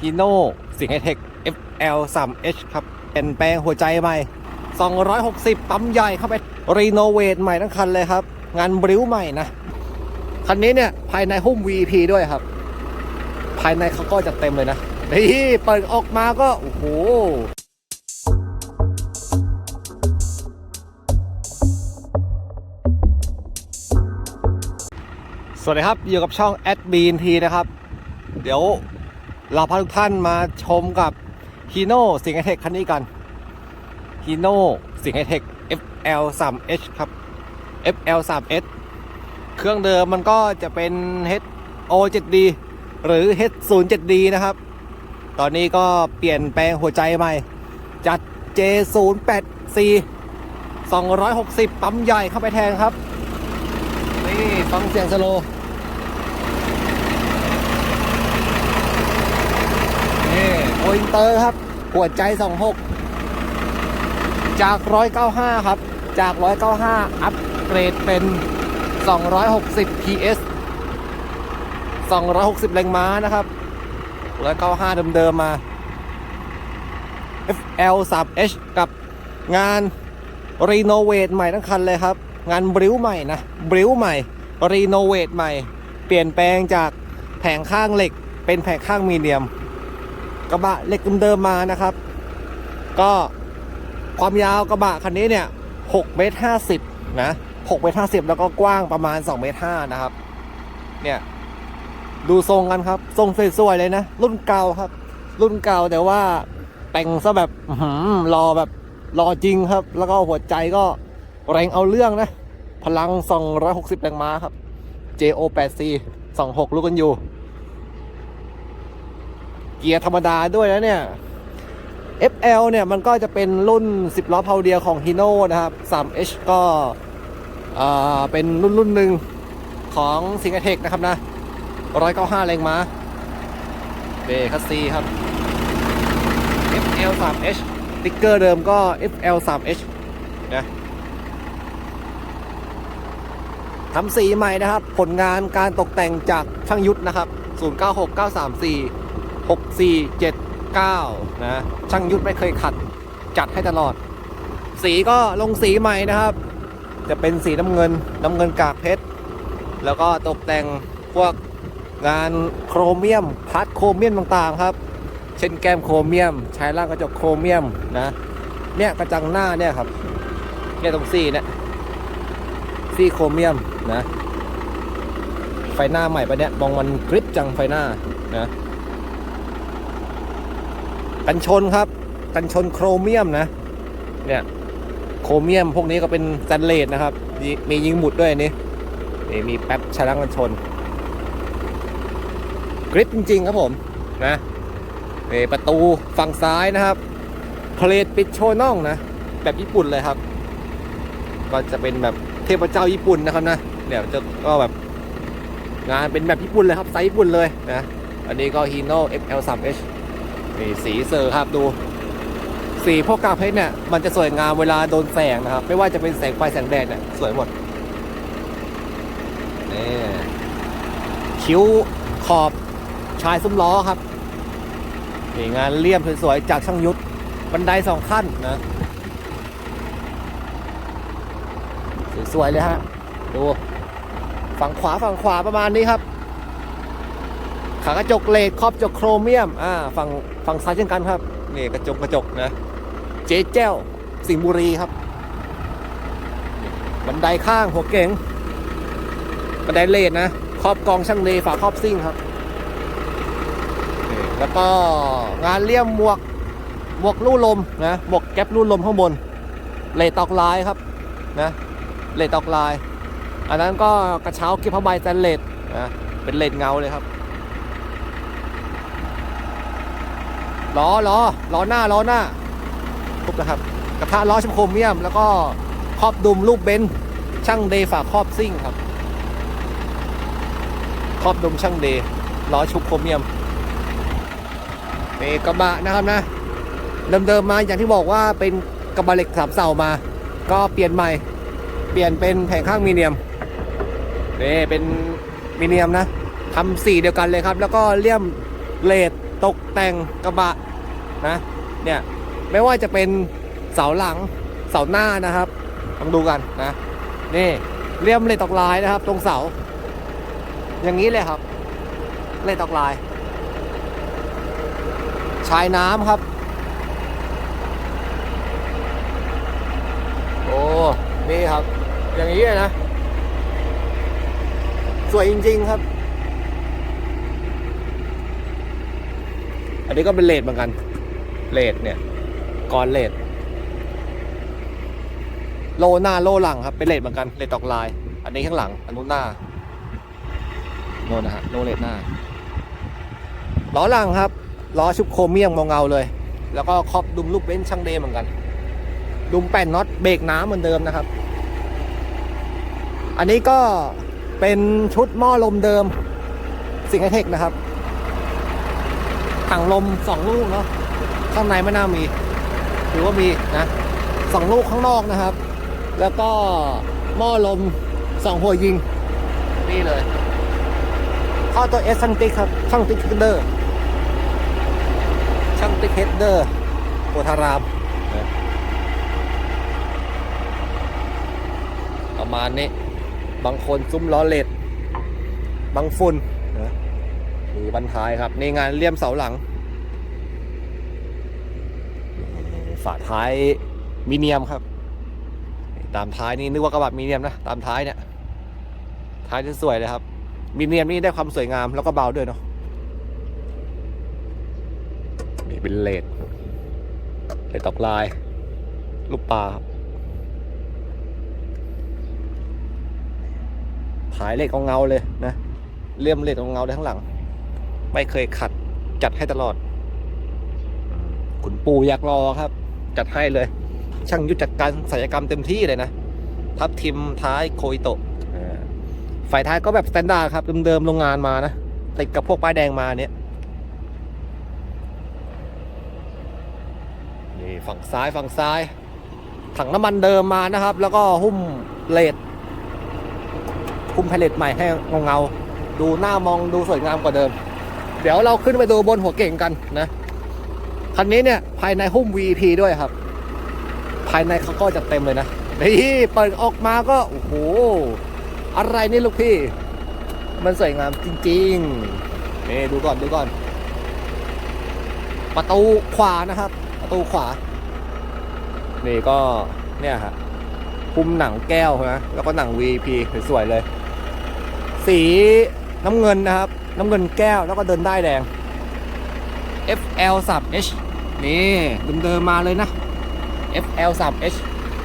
ฮีโน่สิงห์ไฮเทค FL 3 H ครับเป็นแปลงหัวใจใหม่ 260 ปั๊มใหญ่เข้าไป รีโนเวทใหม่ทั้งคันเลยครับ งานบริ้วใหม่นะ คันนี้เนี่ย ภายในหุ้ม VP ด้วยครับ ภายในเขาก็จะเต็มเลยนะนี่เปิดออกมาก็ โอ้โหสวัสดีครับ อยู่กับช่อง a d b n t นะครับ เดี๋ยว เราพาทุกท่านมาชมกับ h ีโน่สิงห์เทคคันนี้กัน h ีโน่สิงห์เทค FL 3 H ครับ FL 3 H เครื่องเดิมมันก็จะเป็น HO 7D หรือ H 0 7D นะครับ ตอนนี้ก็เปลี่ยนแปลงหัวใจใหม่ จัด J 0 8 C 260 ปั๊มใหญ่เข้าไปแทนครับ นี่ฟังเสียงสโลว์นี่โออินเตอร์ครับหัวใจ 26 จาก 195 ครับ จาก 195 อัปเกรดเป็น 260 PS 260 แรงม้านะครับ 195 เดิมๆมา FL 3H กับงานรีโนเวทใหม่ทั้งคันเลยครับ งานบริ้วใหม่นะบริ้วใหม่รีโนเวทใหม่ เปลี่ยนแปลงจากแผงข้างเหล็ก เป็นแผงข้างมีเนียม กระบะเล็กเดิมมานะครับ ก็ความยาวกระบะคันนี้เนี่ย6เมตร50นะ6เมตร50แล้วก็กว้างประมาณ2เมตร5นะครับ เนี่ยดูทรงกันครับ ทรงสวยๆเลยนะ รุ่นเก่าครับ รุ่นเก่าแต่ว่าแต่งซะแบบอื้ออรอแบบรอจริงครับ แล้วก็หัวใจก็แรงเอาเรื่องนะ พลัง 260 แรงม้าครับ JO 8C 26 ลูกกันอยู่ เกียร์ธรรมดาด้วยนะเนี่ย FL เนี่ยมันก็จะเป็นรุ่น 10 ล้อเพาเดียวของ Hino นะครับ 3H ก็อ่าเป็นรุ่นรุ่นหนึ่งของสิงห์เทคนะครับนะ 195 แรงม้าเบคคัสซีครับ FL 3H ติ๊กเกอร์เดิมก็ FL 3H นะทำสีใหม่นะครับ ผลงานการตกแต่งจากช่างยุทธนะครับ 096 934 6479 นะ ช่างยุทธไม่เคยขัด จัดให้ตลอด สีก็ลงสีใหม่นะครับ จะเป็นสีน้ำเงิน น้ำเงินกากเพชร แล้วก็ตกแต่งพวกงานโครเมียมพาร์ทโครเมียมต่างๆครับ เช่นแก้มโครเมียม ใช้ล่างกระจกโครเมียมนะ เนี่ยกระจังหน้าเนี่ยครับ เนี่ยตรงซี่เนี่ยซี่โครเมียมนะ ไฟหน้าใหม่ปะเนี่ยมองมันกริปจังไฟหน้านะ กันชนครับ กันชนโครเมียมนะ เนี่ย โครเมียมพวกนี้ก็เป็นสแตนเลสนะครับ มีมียิงหมุดด้วยนนี้นี่มีแป๊บชะลังกันชน กริปจริง ๆ ครับผม นะนี่ประตูฝั่งซ้ายนะครับเพลทปิดโชว์น่องนะ แบบญี่ปุ่นเลยครับ ก็จะเป็นแบบเทพเจ้าญี่ปุ่นนะครับนะเนี่ยจะก็แบบงานเป็นแบบญี่ปุ่นเลยครับไซส์ญี่ปุ่นเลยนะ อันนี้ก็ Hino FL 3H นี่สีเซอร์ครับดู สีพวกกากเพชรเนี่ยมันจะสวยงามเวลาโดนแสงนะครับ ไม่ว่าจะเป็นแสงไฟแสงแดดเนี่ยสวยหมดนี่คิ้วขอบชายซุ้มล้อครับนี่งานเลี่ยมสวยๆจากช่างยุทธบันไดสองขั้นนะสวยๆเลยฮะดูฝั่งขวาฝั่งขวาประมาณนี้ครับ ขากระจกเหล็กครอบกระจกโครเมียมอ่าฝั่งฝั่งซ้ายเช่นกันครับนี่กระจกกระจกนะ เจ๊แจ้วสิงห์บุรีครับ บันไดข้างหัวเก๋งบันไดเลดนะครอบกองช่างเลฝาครอบซิ่งครับนี่แล้วก็งานเลี่ยมหมวกหมวกลู่ลมนะหมวกแก๊ปลู่ลมข้างบนเลดตอกลายครับนะเลดตอกลาย อันนั้นก็กระเช้าเก็บผ้าใบแตนเลดนะเป็นเลดเงาเลยครับ ล้อล้อล้อหน้าล้อหน้าทุบนะครับกระทะล้อชมโครเมียม แล้วก็ครอบดุมรูปเบนซ์ช่างเดย์ฝาครอบซิ่งครับ ครอบดุมช่างเดย์ล้อชุบโครเมียมนี่กระบะนะครับนะเดิมๆมาอย่างที่บอกว่าเป็นกระบะเหล็กสามเสามา ก็เปลี่ยนใหม่ เปลี่ยนเป็นแผงข้างมีเนียมนี่เป็นมีเนียมนะทำสีเดียวกันเลยครับ แล้วก็เลี่ยมเลด ตกแต่งกระบะนะเนี่ยไม่ว่าจะเป็นเสาหลังเสาหน้านะครับลองดูกันนะนี่เลี่ยมเล็กตอกลายนะครับ ตรงเสา อย่างนี้เลยครับ เล็กตอกลาย ชายน้ำครับ โอ้นี่ครับ อย่างนี้เลยนะ สวยจริง ๆ ครับ อันนี้ก็เป็นเลดเหมือนกัน เลดเนี่ยก้อนเลดโลหน้าโลหลังครับ เป็นเลดเหมือนกันเลดตอกลาย อันนี้ข้างหลัง อันนู้นหน้าโน่นนะฮะโลเลดหน้าล้อหลังครับล้อชุบโครเมียมเงาเลย แล้วก็ครอบดุมลูกเบ้นช่างเดมเหมือนกัน ดุมแป้นน็อตเบรกน้ำเหมือนเดิมนะครับ อันนี้ก็เป็นชุดหม้อลมเดิมสิงห์ไฮเทคนะครับ ถังลมสองลูกเนาะข้างในไม่น่ามี หรือว่ามีนะสองลูกข้างนอกนะครับ แล้วก็หม้อลมสองหัวยิง นี่เลยข้อตัวเอสช่างติ๊กครับ ช่างติ๊กเฮดเดอร์ ช่างติ๊กเฮดเดอร์โพธารามประมาณนี้ บางคนซุ้มล้อเลดบางฝุ่นนะ มีบันท้ายครับ ในงานเลี่ยมเสาหลัง ฝาท้ายมีเนียมครับ ตามท้ายนี่นึกว่ากระบะมีเนียมนะ ตามท้ายเนี่ย ท้ายที่สวยเลยครับ มีเนียมนี่ได้ความสวยงามแล้วก็เบาด้วยเนาะนี่เป็นเลดเลดตอกลาย ลูกปลาครับท้ายเหล็กเงาเลยนะเลี่ยมเหล็กเงาๆด้านข้างหลัง ไม่เคยขัด จัดให้ตลอด คุณปู่อยากรอครับ จัดให้เลย ช่างยุทธจัดการศัลยกรรมเต็มที่เลยนะ ทับทิมท้ายโคอิโตะอ่าไฟท้ายก็แบบสแตนดาร์ดครับ เดิมๆโรงงานมานะติดกับพวกป้ายแดงมาเนี่ยนี่ฝั่งซ้ายฝั่งซ้าย ถังน้ำมันเดิมมานะครับ แล้วก็หุ้มเลดหุ้มแพลเลตใหม่ให้เงาๆดูหน้ามองดูสวยงามกว่าเดิมเดี๋ยวเราขึ้นไปดูบนหัวเก่งกันนะ คันนี้เนี่ยภายในหุ้ม VP ด้วยครับ ภายในเขาก็จะเต็มเลยนะนี่เปิดออกมาก็ โอ้โห อะไรนี่ลูกพี่ มันสวยงามจริงๆ นี่ดูก่อนดูก่อน ประตูขวานะครับ ประตูขวา นี่ก็เนี่ยฮะคุมหนังแก้วนะ แล้วก็หนัง VP สวยๆเลย สีน้ำเงินนะครับ น้ำเงินแก้วแล้วก็เดินได้แดง FL 3 H นี่เดิมๆมาเลยนะ FL 3 H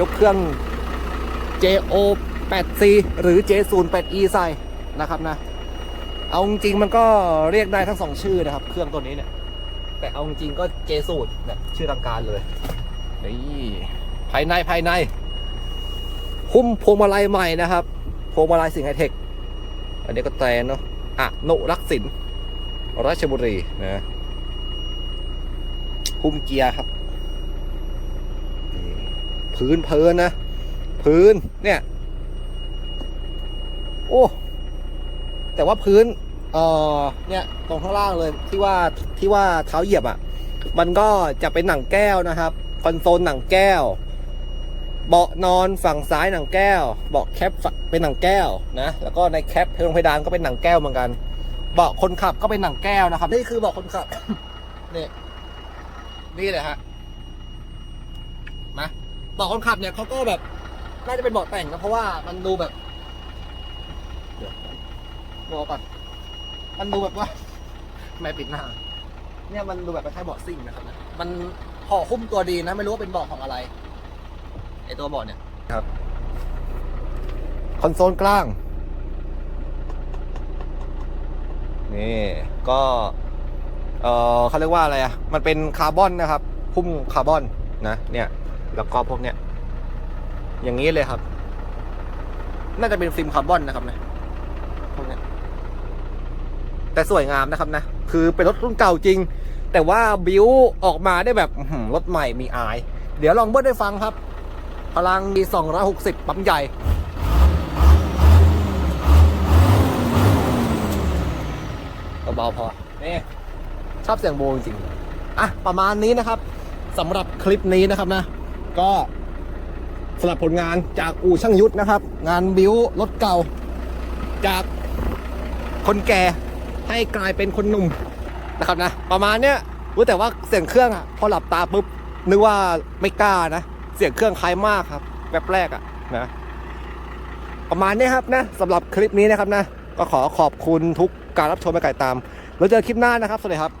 ยกเครื่อง JO 8 C หรือ J 0 8 E ใส่นะครับนะ เอาจริงมันก็เรียกได้ทั้งสองชื่อนะครับ เครื่องตัวนี้เนี่ย แต่เอาจริงก็ J 0เนี่ยชื่อทางการเลย นี่ภายในภายใน หุ้มพวงมาลัยใหม่นะครับ พวงมาลัยสิงห์ไฮเทค อันนี้ก็แตนเนาะ อะโนรักสินราชบุรีนะหุ้มเกียร์ครับ พื้นเพลินนะ พื้นเนี่ย โอ้แต่ว่าพื้น เอ่อ เนี่ยตรงข้างล่างเลยที่ว่าที่ว่าเท้าเหยียบอะ่ะ มันก็จะเป็นหนังแก้วนะครับ คอนโซลหนังแก้ว เบาะนอนฝั่งซ้ายหนังแก้ว เบาะแคปเป็นหนังแก้วนะ แล้วก็ในแคปเพลงเพดานก็เป็นหนังแก้วเหมือนกัน เบาะคนขับก็เป็นหนังแก้วนะครับ นี่คือเบาะคนขับ นี่ นี่เลยฮะนะเบาะคนขับเนี่ยเขาก็แบบ น่าจะเป็นเบาะแต่งนะเพราะว่ามันดูแบบเดี๋ยวบอก่อน มันดูแบบว่าไม่ปิดหน้า เนี่ยมันดูแบบคล้ายๆเบาะซิ่งนะครับนะ มันห่อหุ้มตัวดีนะ ไม่รู้ว่าเป็นเบาะของอะไร ตัวเบาะเนี่ยครับคอนโซลกลาง นี่ก็เออเขาเรียกว่าอะไรอะ มันเป็นคาร์บอนนะครับ พุ่มคาร์บอนนะเนี่ย แล้วก็พวกเนี้ยอย่างนี้เลยครับ น่าจะเป็นฟิล์มคาร์บอนนะครับนะพวกเนี้ยแต่สวยงามนะครับนะ คือเป็นรถรุ่นเก่าจริง แต่ว่าบิวออกมาได้แบบรถใหม่มีอาย เดี๋ยวลองเบิ้ลได้ฟังครับ พลังมี260 ปั๊มใหญ่ เบาๆพอนี่ชอบเสียงโบจริงๆอะ ประมาณนี้นะครับสำหรับคลิปนี้นะครับนะ ก็สำหรับผลงานจากอู่ช่างยุทธนะครับ งานบิวรถเก่า จากคนแก่ให้กลายเป็นคนหนุ่มนะครับนะ ประมาณเนี้ยรู้แต่ว่าเสียงเครื่องอะพอหลับตาปุ๊บนึกว่าไม่กล้านะเสียงเครื่องคล้ายมากครับแบบแรกอะนะประมาณนี้ครับนะสำหรับคลิปนี้นะครับนะ ก็ขอขอบคุณทุกการรับชมและการติดตาม แล้วเจอคลิปหน้านะครับ สวัสดีครับ